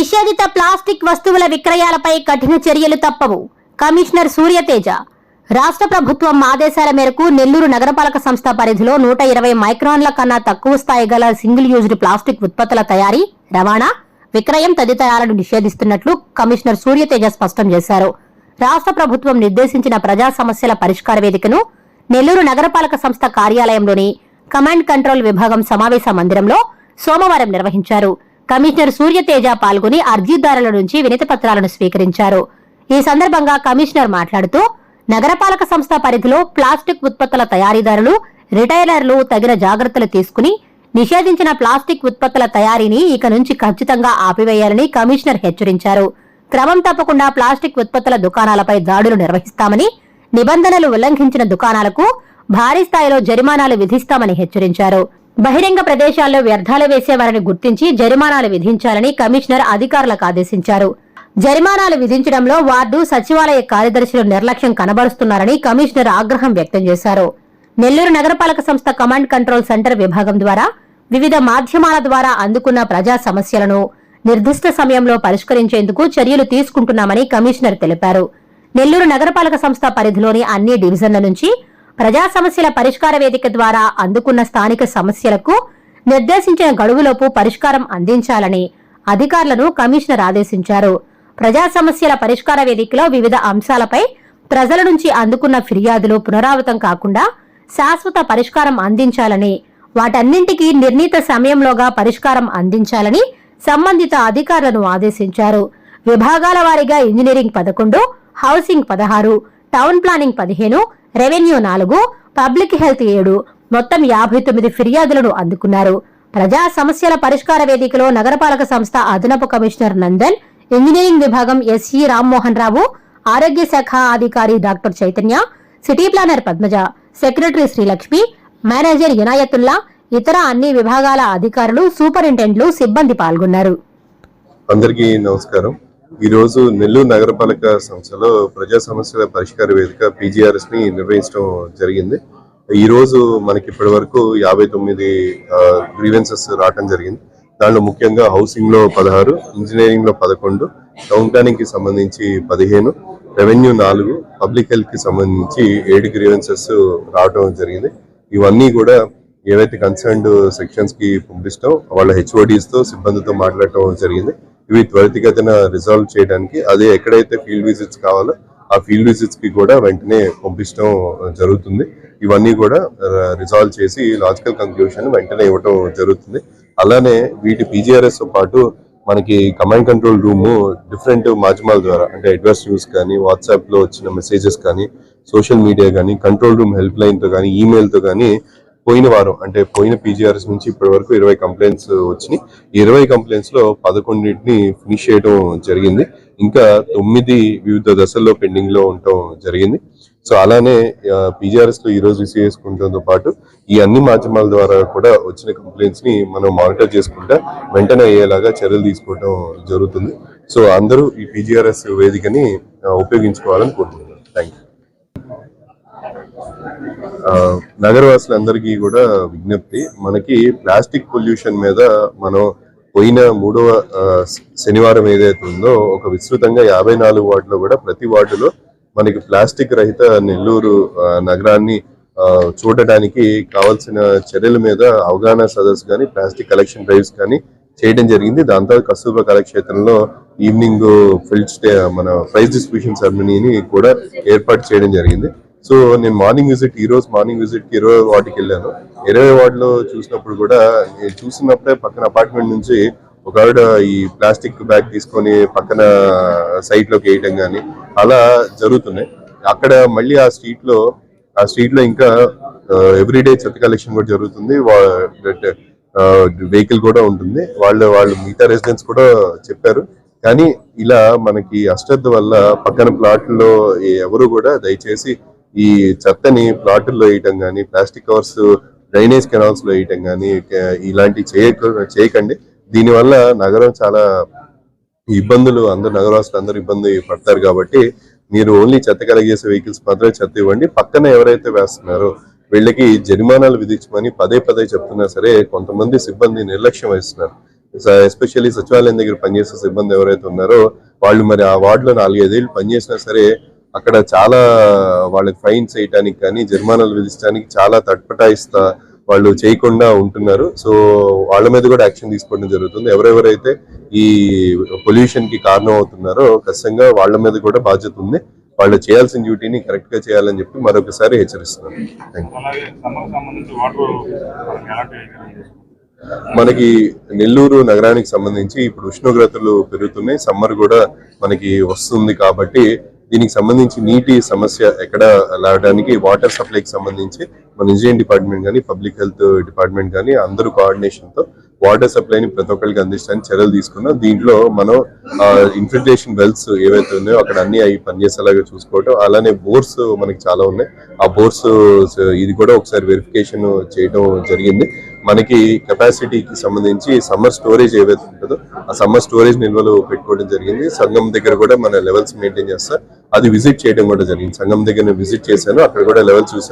నిషేధిత ప్లాస్టిక్ వస్తువుల విక్రయాలపై కఠిన చర్యలు తప్పవు. కమిషనర్ సూర్యతేజ రాష్ట్ర ప్రభుత్వం ఆదేశాల మేరకు నెల్లూరు నగరపాలక సంస్థ పరిధిలో నూట ఇరవై మైక్రాన్ల కన్నా తక్కువ స్థాయి గల సింగిల్ యూజ్డ్ ప్లాస్టిక్ ఉత్పత్తుల తయారీ రవాణా విక్రయం తదితరాలను నిషేధిస్తున్నట్లు కమిషనర్ సూర్యతేజ స్పష్టం చేశారు. రాష్ట్ర ప్రభుత్వం నిర్దేశించిన ప్రజా సమస్యల పరిష్కార వేదికను నెల్లూరు నగరపాలక సంస్థ కార్యాలయంలోని కమాండ్ కంట్రోల్ విభాగం సమావేశ మందిరంలో సోమవారం నిర్వహించారు. కమిషనర్ సూర్యతేజ పాల్గొని అర్జీదారుల నుంచి వినతి పత్రాలను స్వీకరించారు. ఈ సందర్భంగా కమిషనర్ మాట్లాడుతూ నగరపాలక సంస్థ పరిధిలో ప్లాస్టిక్ ఉత్పత్తుల తయారీదారులు రిటైలర్లు తగిన జాగ్రత్తలు తీసుకుని నిషేధించిన ప్లాస్టిక్ ఉత్పత్తుల తయారీని ఇక నుంచి ఖచ్చితంగా ఆపివేయాలని కమిషనర్ హెచ్చరించారు. క్రమం తప్పకుండా ప్లాస్టిక్ ఉత్పత్తుల దుకాణాలపై దాడులు నిర్వహిస్తామని నిబంధనలు ఉల్లంఘించిన దుకాణాలకు భారీ స్థాయిలో జరిమానాలు విధిస్తామని హెచ్చరించారు. బహిరంగ ప్రదేశాల్లో వ్యర్థాలు వేసేవారిని గుర్తించి జరిమానాలు విధించాలని కమిషనర్ అధికారులకు ఆదేశించారు. జరిమానాలు విధించడంలో వార్డు సచివాలయ కార్యదర్శులు నిర్లక్ష్యం కనబరుస్తున్నారని కమిషనర్ ఆగ్రహం వ్యక్తం చేశారు. నెల్లూరు నగరపాలక సంస్థ కమాండ్ కంట్రోల్ సెంటర్ విభాగం ద్వారా వివిధ మాధ్యమాల ద్వారా అందుకున్న ప్రజా సమస్యలను నిర్దిష్ట సమయంలో పరిష్కరించేందుకు చర్యలు తీసుకుంటున్నామని కమిషనర్ తెలిపారు. నెల్లూరు నగరపాలక సంస్థ పరిధిలోని అన్ని డివిజన్ల నుంచి ప్రజా సమస్యల పరిష్కార వేదిక ద్వారా అందుకున్న స్థానిక సమస్యలకు నిర్దేశించిన గడువులోపు పరిష్కారం అందించాలని అధికారులను కమిషనర్ ఆదేశించారు. ప్రజా సమస్యల పరిష్కార వేదికలో వివిధ అంశాలపై ప్రజల నుంచి అందుకున్న ఫిర్యాదులు పునరావృతం కాకుండా శాశ్వత పరిష్కారం అందించాలని వాటన్నింటికీ నిర్ణీత సమయంలోగా పరిష్కారం అందించాలని సంబంధిత అధికారులను ఆదేశించారు. విభాగాల వారీగా ఇంజనీరింగ్ పదకొండు హౌసింగ్ పదహారు టౌన్ ప్లానింగ్ పదిహేను రెవెన్యూ నాలుగు పబ్లిక్ హెల్త్ ఏడు. మొత్తం యాభై తొమ్మిది ఫిర్యాదులను అందుకున్నారు. ప్రజా సమస్యల పరిష్కార వేదికలో నగరపాలక సంస్థ అదనపు కమిషనర్ నందన్ ఇంజనీరింగ్ విభాగం ఎస్ఈ రామ్మోహన్ రావు ఆరోగ్య శాఖ అధికారి doctor Chaitanya city planner Padmaja secretary Srilakshmi manager Inayatullah ఇతర అన్ని విభాగాల అధికారులు సూపరింటెండెంట్లు సిబ్బంది పాల్గొన్నారు. అందరికీ నమస్కారం. ఈరోజు నెల్లూరు నగరపాలక సంస్థలో ప్రజా సమస్యల పరిష్కార వేదిక పీజీఆర్ఎస్ని నిర్వహించడం జరిగింది. ఈరోజు మనకి ఇప్పటి వరకు యాభై తొమ్మిది గ్రీవెన్సెస్ రావటం జరిగింది. దాంట్లో ముఖ్యంగా హౌసింగ్లో పదహారు ఇంజనీరింగ్లో పదకొండు టౌన్ ప్లానింగ్కి సంబంధించి పదిహేను రెవెన్యూ నాలుగు పబ్లిక్ హెల్త్కి సంబంధించి ఏడు గ్రీవెన్సెస్ రావటం జరిగింది. ఇవన్నీ కూడా ఏవైతే కన్సర్న్డ్ సెక్షన్స్కి పంపిస్తాం వాళ్ళ హెచ్ఓడీస్తో సిబ్బందితో మాట్లాడటం జరిగింది. ఇవి త్వరితగతిన రిజాల్వ్ చేయడానికి అదే ఎక్కడైతే ఫీల్డ్ విజిట్స్ కావాలో ఆ ఫీల్డ్ విజిట్స్కి కూడా వెంటనే పంపించడం జరుగుతుంది. ఇవన్నీ కూడా రిజాల్వ్ చేసి లాజికల్ కంక్లూషన్ వెంటనే ఇవ్వటం జరుగుతుంది. అలానే వీటి పీజీఆర్ఎస్తో పాటు మనకి కమాండ్ కంట్రోల్ రూమ్ డిఫరెంట్ మాధ్యమాల ద్వారా అంటే అడ్వర్స్ న్యూస్ కానీ వాట్సాప్లో వచ్చిన మెసేజెస్ కానీ సోషల్ మీడియా కానీ కంట్రోల్ రూమ్ హెల్ప్ లైన్తో కానీ ఈమెయిల్తో కానీ పోయిన వారం అంటే పోయిన పీజీఆర్ఎస్ నుంచి ఇప్పటి వరకు ఇరవై కంప్లైంట్స్ వచ్చినాయి. ఇరవై కంప్లైంట్స్లో పదకొండింటిని ఫినిష్ చేయడం జరిగింది. ఇంకా తొమ్మిది వివిధ దశల్లో పెండింగ్లో ఉండటం జరిగింది. సో అలానే పీజీఆర్ఎస్లో ఈ రోజు రిసీవ్ చేసుకుంటంతో పాటు ఈ అన్ని మాధ్యమాల ద్వారా కూడా వచ్చిన కంప్లైంట్స్ని మనం మానిటర్ చేసుకుంటా వెంటనే అయ్యేలాగా చర్యలు తీసుకోవడం జరుగుతుంది. సో అందరూ ఈ పీజీఆర్ఎస్ వేదికని ఉపయోగించుకోవాలని కోరుకుంటున్నాను నగరవాసులందరికీ కూడా విజ్ఞప్తి. మనకి ప్లాస్టిక్ పొల్యూషన్ మీద మనం పోయిన మూడవ శనివారం ఏదైతే ఉందో ఒక విస్తృతంగా యాభై నాలుగు వార్డులో కూడా ప్రతి వార్డులో మనకి ప్లాస్టిక్ రహిత నెల్లూరు నగరాన్ని చూడటానికి చూడడానికి కావాల్సిన చర్యల మీద అవగాహన సదస్సు కానీ ప్లాస్టిక్ కలెక్షన్ డ్రైవ్స్ కానీ చేయడం జరిగింది. దాంతో కస్తూర్బా కళాక్షేత్రంలో ఈవినింగ్ ఫిల్డ్ స్టే మన ప్రైజ్ డిస్ట్రిబ్యూషన్ సెరమనీని కూడా ఏర్పాటు చేయడం జరిగింది. సో నేను మార్నింగ్ విజిట్ ఈ రోజు మార్నింగ్ విజిట్కి ఇరవై వార్డుకి వెళ్ళాను. ఇరవై వార్డులో చూసినప్పుడు కూడా నేను చూసినప్పుడే పక్కన అపార్ట్మెంట్ నుంచి ఒక ఆవిడ ఈ ప్లాస్టిక్ బ్యాగ్ తీసుకొని పక్కన సైట్లోకి వేయటం కానీ అలా జరుగుతున్నాయి. అక్కడ మళ్ళీ ఆ స్ట్రీట్లో ఆ స్ట్రీట్లో ఇంకా ఎవ్రీడే చెత్త కలెక్షన్ కూడా జరుగుతుంది. వెహికల్ కూడా ఉంటుంది. వాళ్ళు వాళ్ళు మిగతా రెసిడెంట్స్ కూడా చెప్పారు. కానీ ఇలా మనకి అశ్రద్ధ వల్ల పక్కన ప్లాట్లో ఎవరు కూడా దయచేసి ఈ చెత్తని ప్లాటుల్లో వేయటం కానీ ప్లాస్టిక్ కవర్స్ డ్రైనేజ్ కెనాల్స్లో వేయటం కానీ ఇలాంటి చేయక చేయకండి. దీనివల్ల నగరం చాలా ఇబ్బందులు అందరు నగరవాసులు అందరూ ఇబ్బంది పడతారు కాబట్టి మీరు ఓన్లీ చెత్త కలిగేసే వెహికల్స్ మాత్రమే చెత్త ఇవ్వండి. పక్కన ఎవరైతే వేస్తున్నారో వీళ్ళకి జరిమానాలు విధించమని పదే పదే చెప్తున్నా సరే కొంతమంది సిబ్బంది నిర్లక్ష్యం వహిస్తున్నారు ఎస్పెషల్లీ సచివాలయం దగ్గర పనిచేసే సిబ్బంది ఎవరైతే ఉన్నారో వాళ్ళు మరి ఆ వార్డులో నాలుగైదేళ్ళు పనిచేసినా సరే అక్కడ చాలా వాళ్ళకి ఫైన్స్ వేయటానికి కానీ జరిమానాలు విధించడానికి చాలా తట్పటాయిస్తా వాళ్ళు చేయకుండా ఉంటున్నారు. సో వాళ్ళ మీద కూడా యాక్షన్ తీసుకోవడం జరుగుతుంది. ఎవరెవరైతే ఈ పొల్యూషన్కి కారణం అవుతున్నారో ఖచ్చితంగా వాళ్ళ మీద కూడా బాధ్యత ఉంది. వాళ్ళు చేయాల్సిన డ్యూటీని కరెక్ట్గా చేయాలని చెప్పి మరొకసారి హెచ్చరిస్తున్నాను. ఎలాంటి మనకి నెల్లూరు నగరానికి సంబంధించి ఇప్పుడు ఉష్ణోగ్రతలు పెరుగుతున్నాయి. సమ్మర్ కూడా మనకి వస్తుంది కాబట్టి దీనికి సంబంధించి నీటి సమస్య ఎక్కడ లాగడానికి వాటర్ సప్లైకి సంబంధించి మన ఇంజనీరింగ్ డిపార్ట్మెంట్ కానీ పబ్లిక్ హెల్త్ డిపార్ట్మెంట్ కానీ అందరూ కోఆర్డినేషన్తో వాటర్ సప్లైని ప్రతి ఒక్కరికి అందించడానికి చర్యలు తీసుకున్నాం. దీంట్లో మనం ఇన్ఫిల్ట్రేషన్ వెల్స్ ఏవైతే ఉన్నాయో అక్కడ అన్ని అవి పనిచేసేలాగా చూసుకోవటం అలానే బోర్స్ మనకి చాలా ఉన్నాయి. ఆ బోర్స్ ఇది కూడా ఒకసారి వెరిఫికేషన్ చేయడం జరిగింది. మనకి కెపాసిటీకి సంబంధించి సమ్మర్ స్టోరేజ్ ఏవైతే ఉంటుందో ఆ సమ్మర్ స్టోరేజ్ నిల్వలు పెట్టుకోవడం జరిగింది. సంఘం దగ్గర కూడా మన లెవెల్స్ మెయింటైన్ చేస్తారు అది విజిట్ చేయడం కూడా జరిగింది. సంఘం దగ్గర విజిట్ చేశాను. అక్కడ కూడా లెవెల్ చూశాను.